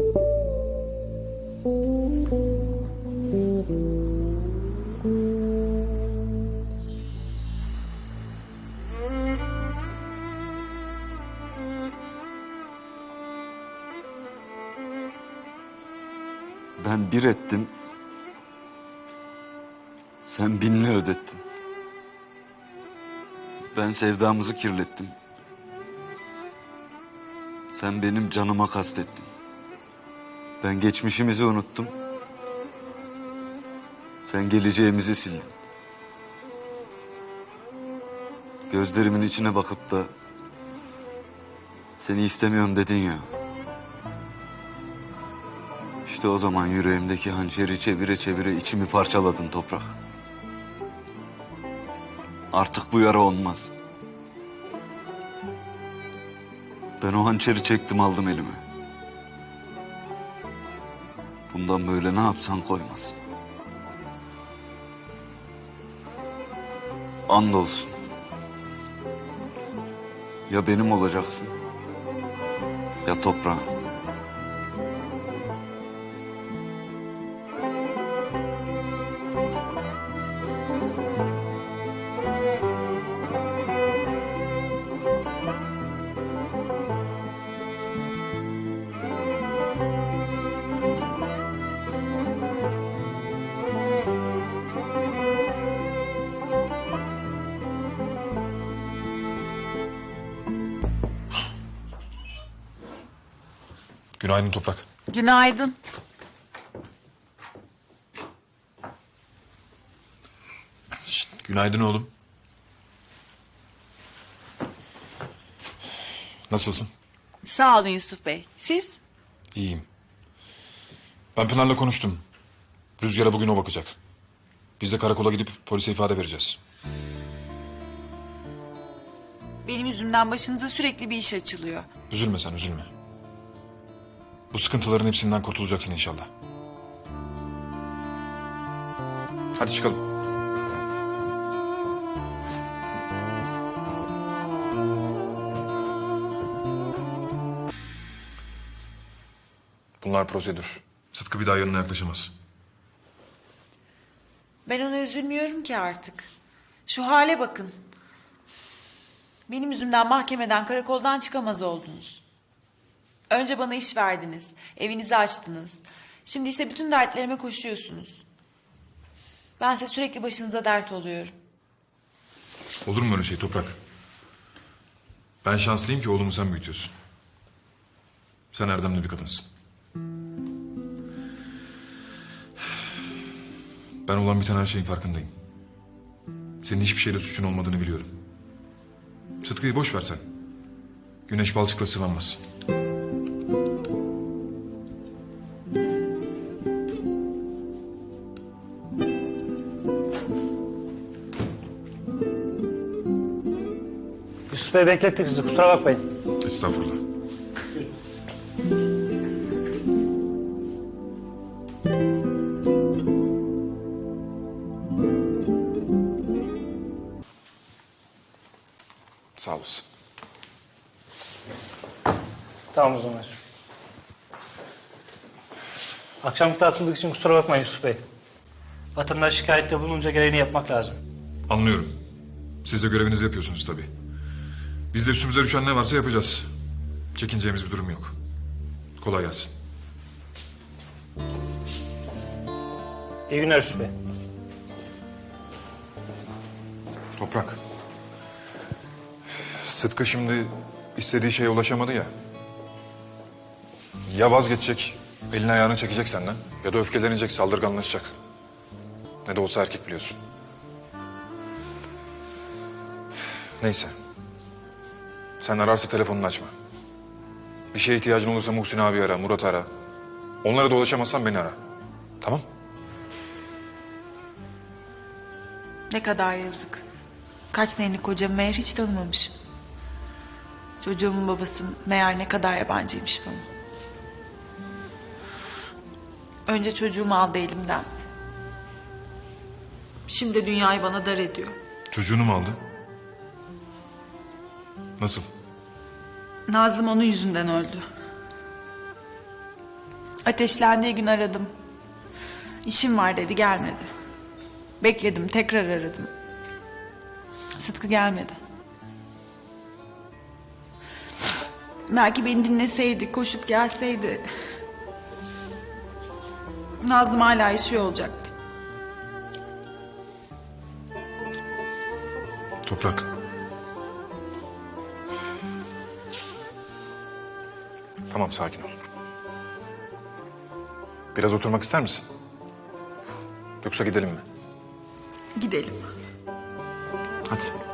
Ben bir ettim. Sen binle ödettin. Ben sevdamızı kirlettim. Sen benim canıma kastettin. Ben geçmişimizi unuttum. Sen geleceğimizi sildin. Gözlerimin içine bakıp da seni istemiyorum dedin ya. İşte o zaman yüreğimdeki hançeri çevire çevire içimi parçaladın toprak. Artık bu yara olmaz. Ben o hançeri çektim aldım elime. Bundan böyle ne yapsan koymaz. Andolsun. Ya benim olacaksın ya toprağın. Günaydın Toprak. Günaydın. Şşt, günaydın oğlum. Nasılsın? Sağ olun Yusuf Bey. Siz? İyiyim. Ben Pınar'la konuştum. Rüzgar'a bugün o bakacak. Biz de karakola gidip polise ifade vereceğiz. Benim yüzümden başınıza sürekli bir iş açılıyor. Üzülme sen üzülme. Bu sıkıntıların hepsinden kurtulacaksın inşallah. Hadi çıkalım. Bunlar prosedür. Sıtkı bir daha yanına yaklaşamaz. Ben ona üzülmüyorum ki artık. Şu hale bakın. Benim yüzümden mahkemeden, karakoldan çıkamaz oldunuz. Önce bana iş verdiniz, evinizi açtınız. Şimdi ise bütün dertlerime koşuyorsunuz. Bense sürekli başınıza dert oluyorum. Olur mu öyle şey Toprak? Ben şanslıyım ki oğlumu sen büyütüyorsun. Sen erdemli bir kadınsın. Ben olan biten her şeyin farkındayım. Senin hiçbir şeyle suçun olmadığını biliyorum. Sıtkı'yı boş ver sen. Güneş balçıkla sıvanmaz. Yusuf Bey beklettik sizi kusura bakmayın. Estağfurullah. Sağ olasın. Tamam o zaman. Akşamki tatsızlık için kusura bakmayın Yusuf Bey. Vatandaş şikayette bulununca gereğini yapmak lazım. Anlıyorum. Siz de görevinizi yapıyorsunuz tabii. Biz de üstümüze düşen ne varsa yapacağız. Çekineceğimiz bir durum yok. Kolay gelsin. İyi günler Yusuf Bey. Toprak. Sıtkı şimdi istediği şeye ulaşamadı ya. Ya vazgeçecek, elini ayağını çekecek senden ya da öfkelenecek, saldırganlaşacak. Ne de olsa erkek biliyorsun. Neyse. Sen ararsa telefonunu açma. Bir şeye ihtiyacın olursa Muhsin abi ara, Murat ara. Onlara da ulaşamazsan beni ara. Tamam? Ne kadar yazık. Kaç senelik kocamı meğer hiç tanımamışım. Çocuğumun babası meğer ne kadar yabancıymış bana. Önce çocuğumu aldı elimden. Şimdi dünyayı bana dar ediyor. Çocuğunu mu aldı? Nasıl? Nazlım onun yüzünden öldü. Ateşlendiği gün aradım. İşim var dedi gelmedi. Bekledim tekrar aradım. Sıtkı gelmedi. Belki beni dinleseydi, koşup gelseydi. Nazlım hala yaşıyor olacaktı. Toprak. Tamam sakin ol. Biraz oturmak ister misin? Yoksa gidelim mi? Gidelim. Hadi.